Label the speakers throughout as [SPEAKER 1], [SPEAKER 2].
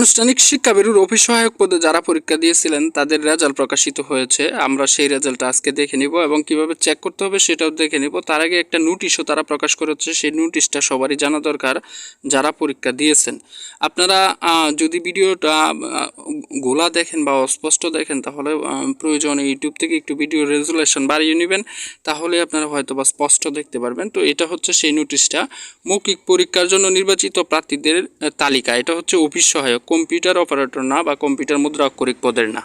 [SPEAKER 1] আনুষ্ঠানিক শিক্ষা বেরুর অফিস সহায়ক পদে যারা পরীক্ষা দিয়েছিলেন, তাদের রেজাল্ট প্রকাশিত হয়েছে। আমরা সেই রেজাল্টটা আজকে দেখে নিব এবং কীভাবে চেক করতে হবে সেটাও দেখে নিব। তার আগে একটা নোটিশও তারা প্রকাশ করেছে, সেই নোটিশটা সবারই জানা দরকার যারা পরীক্ষা দিয়েছেন। আপনারা যদি ভিডিওটা গোলা দেখেন বা অস্পষ্ট দেখেন, তাহলে প্রয়োজনে ইউটিউব থেকে একটু ভিডিও রেজুলেশন বাড়িয়ে নেবেন। তাহলে আপনারা হয়তো বা স্পষ্ট দেখতে পারবেন। তো এটা হচ্ছে সেই নোটিশটা মৌখিক পরীক্ষার জন্য নির্বাচিত প্রার্থীদের তালিকা। এটা হচ্ছে অফিস সহায়ক কম্পিউটার অপারেটর না বা কম্পিউটার মুদ্রা অক্ষরিক পদের না।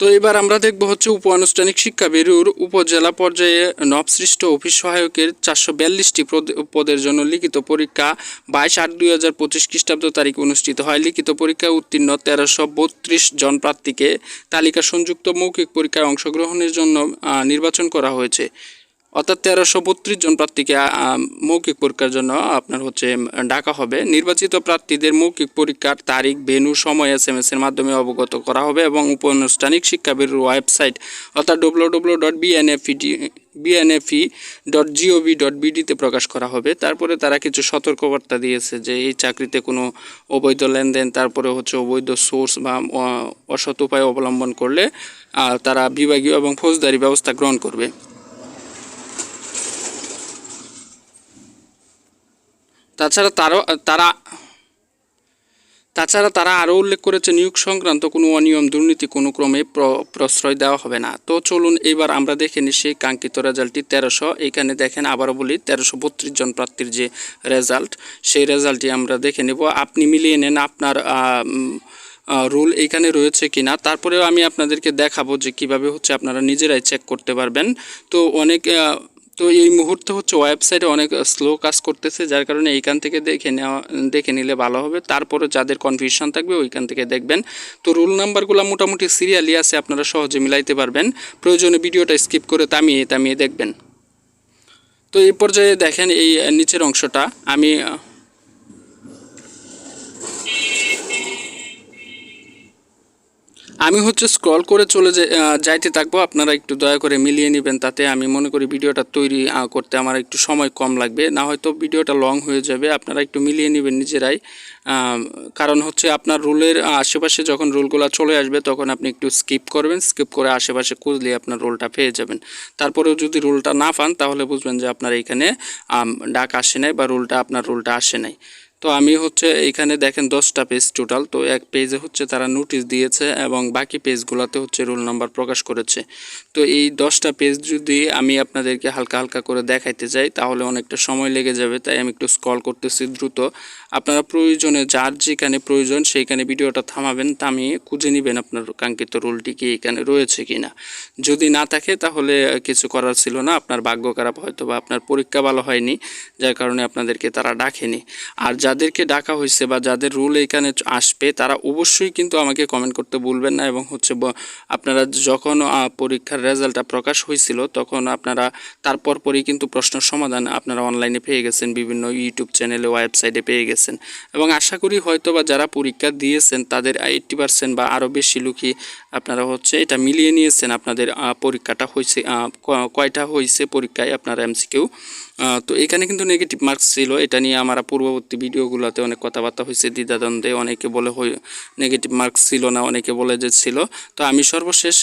[SPEAKER 1] তো এবার আমরা দেখব হচ্ছে উপ আনুষ্ঠানিক শিক্ষা বেরুর উপজেলা পর্যায়ে নবসৃষ্ট অফিস সহায়কের চারশো বিয়াল্লিশটি পদের জন্য লিখিত পরীক্ষা বাইশ আট দুই হাজার পঁচিশ খ্রিস্টাব্দ তারিখে অনুষ্ঠিত হয়। লিখিত পরীক্ষায় উত্তীর্ণ তেরোশো বত্রিশ জন প্রার্থীকে তালিকা সংযুক্ত মৌখিক পরীক্ষায় অংশগ্রহণের জন্য নির্বাচন করা হয়েছে। অর্থাৎ তেরোশো বত্রিশ জন প্রার্থীকে মৌখিক পরীক্ষার জন্য আপনার হচ্ছে ডাকা হবে। নির্বাচিত প্রার্থীদের মৌখিক পরীক্ষার তারিখ, ভেনু, সময় এস এম এর মাধ্যমে অবগত করা হবে এবং উপানুষ্ঠানিক শিক্ষা ব্যুরোর ওয়েবসাইট অর্থাৎ W W dot BNFE dot gov dot বিডিতে প্রকাশ করা হবে। তারপরে তারা কিছু সতর্কবার্তা দিয়েছে যে এই চাকরিতে কোনো অবৈধ লেনদেন, তারপরে হচ্ছে অবৈধ সোর্স বা অসৎ উপায় অবলম্বন করলে তারা বিভাগীয় এবং ফৌজদারি ব্যবস্থা গ্রহণ করবে। তাছাড়া তারও, তারা, তাছাড়া তারা আরও উল্লেখ করেছে, নিয়োগ সংক্রান্ত কোনো অনিয়ম, দুর্নীতি কোনো ক্রমে প্র- প্রশ্রয় দেওয়া হবে না। তো চলুন এবার আমরা দেখে নিই সেই কাঙ্ক্ষিত রেজাল্টটি তেরোশো। এখানে দেখেন আবারও বলি, তেরোশো বত্রিশ জন প্রার্থীর যে রেজাল্ট সেই রেজাল্টটি আমরা দেখে নেব। আপনি মিলিয়ে নেন আপনার রুল এখানে রয়েছে কি না। তারপরেও আমি আপনাদেরকে দেখাবো যে কীভাবে হচ্ছে আপনারা নিজেরাই চেক করতে পারবেন। তো অনেক তো এই মুহূর্তে হচ্ছে ওয়েবসাইটে অনেক স্লো কাজ করতেছে, যার কারণে এইখান থেকে দেখে নেওয়া, দেখে নিলে ভালো হবে। তারপরে যাদের কনফিউশন থাকবে ওইখান থেকে দেখবেন। তো রুল নাম্বারগুলো মোটামুটি সিরিয়ালি আছে, আপনারা সহজে মিলাইতে পারবেন। প্রয়োজনে ভিডিওটা স্কিপ করে তামিয়ে তামিয়ে দেখবেন। তো এই পর্যায়ে দেখেন এই নিচের অংশটা। আমি আমি হচ্ছে স্ক্রল করে চলে যাইতে থাকব আপনারা একটু দয়া করে মিলিয়ে নেবেন তাতে আমি মনে করি ভিডিওটা তৈরি করতে আমার একটু সময় কম লাগবে। না হয়তো ভিডিওটা লং হয়ে যাবে আপনারা একটু মিলিয়ে নেবেন নিজেরাই। কারণ হচ্ছে আপনার রুলের আশেপাশে যখন রুলগুলো চলে আসবে তখন আপনি একটু স্কিপ করবেন স্কিপ করে আশেপাশে খুঁজলে আপনার রোলটা পেয়ে যাবেন। তারপরেও যদি রুলটা না পান তাহলে বুঝবেন যে আপনার এইখানে আম, ডাক আসে নাই বা রুলটা আপনার রুলটা আসে নাই। তো আমি হচ্ছে এইখানে দেখেন দশটা পেজ টোটাল তো এক পেজে হচ্ছে তারা নোটিশ দিয়েছে এবং বাকি পেজগুলোতে হচ্ছে রোল নাম্বার প্রকাশ করেছে। তো এই দশটা পেজ যদি আমি আপনাদেরকে হালকা হালকা করে দেখাইতে যাই, তাহলে অনেকটা সময় লেগে যাবে, তাই আমি একটু স্কল করতেছি দ্রুত। আপনারা প্রয়োজনে যার যেখানে প্রয়োজন সেইখানে ভিডিওটা থামাবেন থামিয়ে খুঁজে নেবেন আপনার কাঙ্ক্ষিত রোলটি কি এখানে রয়েছে কি না যদি না থাকে, তাহলে কিছু করার ছিল না, আপনার ভাগ্য খারাপ হয়তো বা আপনার পরীক্ষা ভালো হয়নি, যার কারণে আপনাদেরকে তারা ডাকেনি। আর যাদেরকে ডাকা হয়েছে বা যাদের রুল এখানে আসবে, তারা অবশ্যই কিন্তু আমাকে কমেন্ট করতে ভুলবেন না এবং হচ্ছে আপনারা যখন পরীক্ষার রেজাল্টটা প্রকাশ হয়েছিল, তখন আপনারা তারপর পরই কিন্তু প্রশ্ন সমাধান আপনারা অনলাইনে পেয়ে গেছেন, বিভিন্ন ইউটিউব চ্যানেলে ওয়েবসাইটে পেয়ে গেছেন। এবং আশা করি হয়তো বা যারা পরীক্ষা দিয়েছেন, তাদের এইট্টি পার্সেন্ট বা আরও বেশি লোকই আপনারা হচ্ছে এটা মিলিয়ে নিয়েছেন, আপনাদের পরীক্ষাটা হয়েছে কয়টা হয়েছে পরীক্ষায় আপনার এমসিকিউ তো এখানে কিন্তু নেগেটিভ মার্কস ছিল, এটা নিয়ে আমার পূর্ববর্তী ভিডিওগুলোতে অনেক কথাবার্তা হয়েছে, দ্বিধাদ্বন্দ্বে অনেকে বলে নেগেটিভ মার্কস ছিল না, অনেকে বলে যে ছিল। তো আমি সর্বশেষ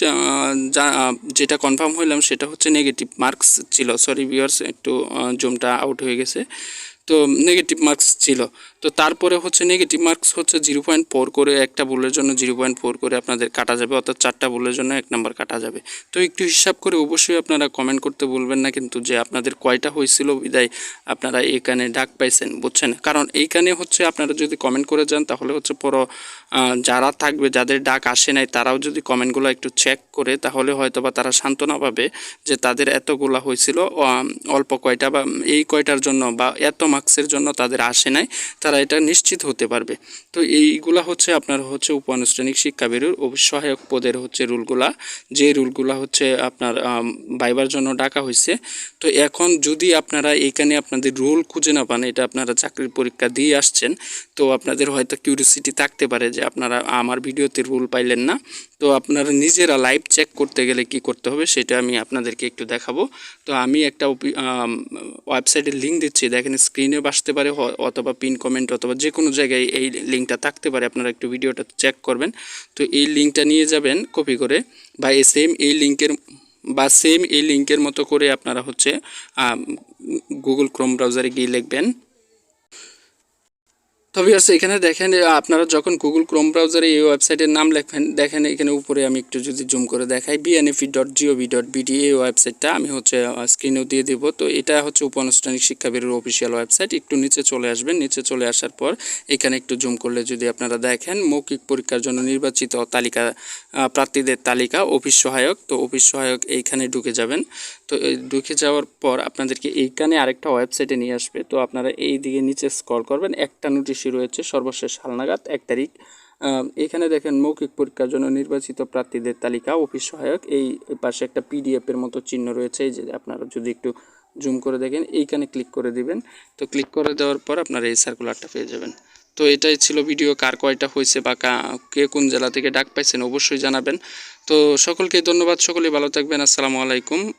[SPEAKER 1] যেটা কনফার্ম হইলাম সেটা হচ্ছে নেগেটিভ মার্কস ছিল। সরি ভিউয়ার্স একটু জুমটা আউট হয়ে গেছে। তো নেগেটিভ মার্কস ছিল। তো তারপরে হচ্ছে নেগেটিভ মার্কস হচ্ছে জিরো পয়েন্ট ফোর করে, একটা ভুলের জন্য জিরো পয়েন্ট ফোর করে আপনাদের কাটা যাবে, অর্থাৎ চারটা ভুলের জন্য এক নাম্বার কাটা যাবে। তো একটু হিসাব করে অবশ্যই আপনারা কমেন্ট করতে বলবেন না কিন্তু যে আপনাদের কয়টা হয়েছিল বিদায় আপনারা এখানে ডাক পাইছেন, বুঝছেন? কারণ এইখানে হচ্ছে আপনারা যদি কমেন্ট করে যান তাহলে হচ্ছে পরো যারা থাকবে, যাদের ডাক আসে নাই তারাও যদি কমেন্টগুলো একটু চেক করে তাহলে হয়তো বা তারা সান্ত্বনা পাবে যে তাদের এতগুলা হয়েছিল অল্প কয়টা বা এই কয়টার জন্য বা এত মার্কসের জন্য তাদের আসে নাই তারা এটা নিশ্চিত হতে পারবে। তো এইগুলা হচ্ছে আপনার হচ্ছে উপানুষ্ঠানিক শিক্ষা বেরোর সহায়ক পদের হচ্ছে রুলগুলা। যে রুলগুলা হচ্ছে আপনার বাইবার জন্য ডাকা হয়েছে তো এখন যদি আপনারা এখানে আপনাদের রুল খুঁজে না পান, এটা আপনারা চাকরির পরীক্ষা দিয়ে আসছেন, তো আপনাদের হয়তো কিউরিসিটি থাকতে পারে যে আপনারা আমার ভিডিওতে রুল পাইলেন না। তো আপনারা নিজেরা লাইভ চেক করতে গেলে কি করতে হবে সেটা আমি আপনাদেরকে একটু দেখাবো। তো আমি একটা ওয়েবসাইটের লিঙ্ক দিচ্ছি, দেখেন স্ক্রিনে আসতে পারে অথবা পিন কমেন্ট অথবা যে কোনো জায়গায় এই লিঙ্কটা থাকতে পারে, আপনারা একটু ভিডিওটা চেক করবেন। তো এই লিঙ্কটা নিয়ে যাবেন কপি করে, বা এই সেম এই লিঙ্কের বা সেম এই লিঙ্কের মতো করে আপনারা হচ্ছে গুগল ক্রোম ব্রাউজারে গিয়ে লিখবেন। তবে আছে এখানে দেখেন আপনারা যখন গুগল ক্রোম ব্রাউজারে এই ওয়েবসাইটের নাম লেখবেন দেখেন এখানে উপরে আমি একটু যদি জুম করে দেখাই BNFE dot gov dot BD এই ওয়েবসাইটটা আমি হচ্ছে স্ক্রিনেও দিয়ে দিব। তো এটা হচ্ছে উপানুষ্ঠানিক শিক্ষা ব্যুরোর অফিসিয়াল ওয়েবসাইট একটু নিচে চলে আসবেন। নিচে চলে আসার পর এখানে একটু জুম করলে যদি আপনারা দেখেন, মৌখিক পরীক্ষার জন্য নির্বাচিত তালিকা প্রার্থীদের তালিকা, অফিস সহায়ক। তো অফিস সহায়ক এইখানে ঢুকে যাবেন। তো ঢুকে যাওয়ার পর আপনাদেরকে এইখানে আরেকটা ওয়েবসাইটে নিয়ে আসবে। তো আপনারা এই দিকে নিচে স্ক্রল করবেন, একটা নোটিশই রয়েছে, সর্বশেষ হালনাগাদ এক তারিখ। এখানে দেখেন মৌখিক পরীক্ষার জন্য নির্বাচিত প্রার্থীদের তালিকা, অফিস সহায়ক, এই পাশে একটা পিডিএফের মতো চিহ্ন রয়েছে, এই যে আপনারা যদি একটু জুম করে দেখেন, এইখানে ক্লিক করে দিবেন। তো ক্লিক করে দেওয়ার পর আপনারা এই সার্কুলারটা পেয়ে যাবেন। তো এটাই ছিল ভিডিও কার কয়টা হয়েছে বা কা- কে কোন জেলা থেকে ডাক পাইছেন অবশ্যই জানাবেন। তো সকলকে ধন্যবাদ, সকলেই ভালো থাকবেন, আসসালামু আলাইকুম।